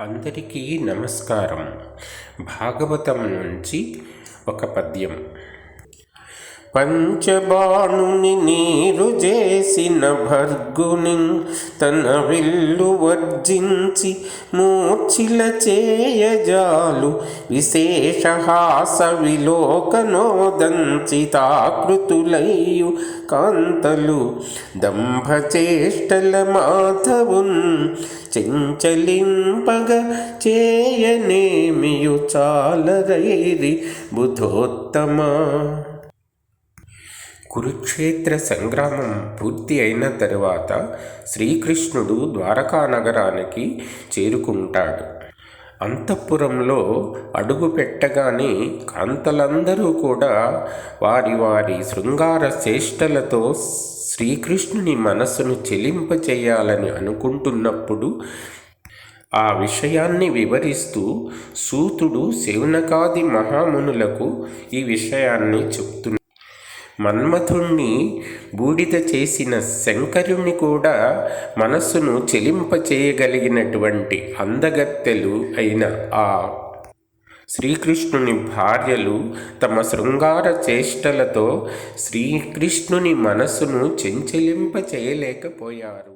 అందరికీ నమస్కారం. భాగవతం నుంచి ఒక పద్యం. పంచబాణుని నీరు చేసిన భర్గుని తన విల్లు వర్జించి మూర్ఛిల చేయజాలు విశేషహాస విలోకనోదంచితాకృతులయ్యు కాంతలు దంభచేష్టల మాధవున్ చెంచలింపగ చేయనేమియు చాలరైరి బుధోత్తమా కురుక్షేత్ర సంగ్రామం పూర్తి అయిన తరువాత శ్రీకృష్ణుడు ద్వారకా నగరానికి చేరుకుంటాడు. అంతఃపురంలో అడుగు పెట్టగానే కాంతలందరూ కూడా వారి వారి శృంగార చేష్టలతో శ్రీకృష్ణుని మనస్సును చెలింపచేయాలని అనుకుంటున్నప్పుడు ఆ విషయాన్ని వివరిస్తూ సూతుడు శౌనకాది మహామునులకు ఈ విషయాన్ని చెప్తున్నాడు. మన్మథుణ్ణి బూడిద చేసిన శంకరుని కూడా మనస్సును చెలింపచేయగలిగినటువంటి అందగత్తెలు అయిన ఆ శ్రీకృష్ణుని భార్యలు తమ శృంగార చేష్టలతో శ్రీకృష్ణుని మనస్సును చెంచలింప చేయలేకపోయారు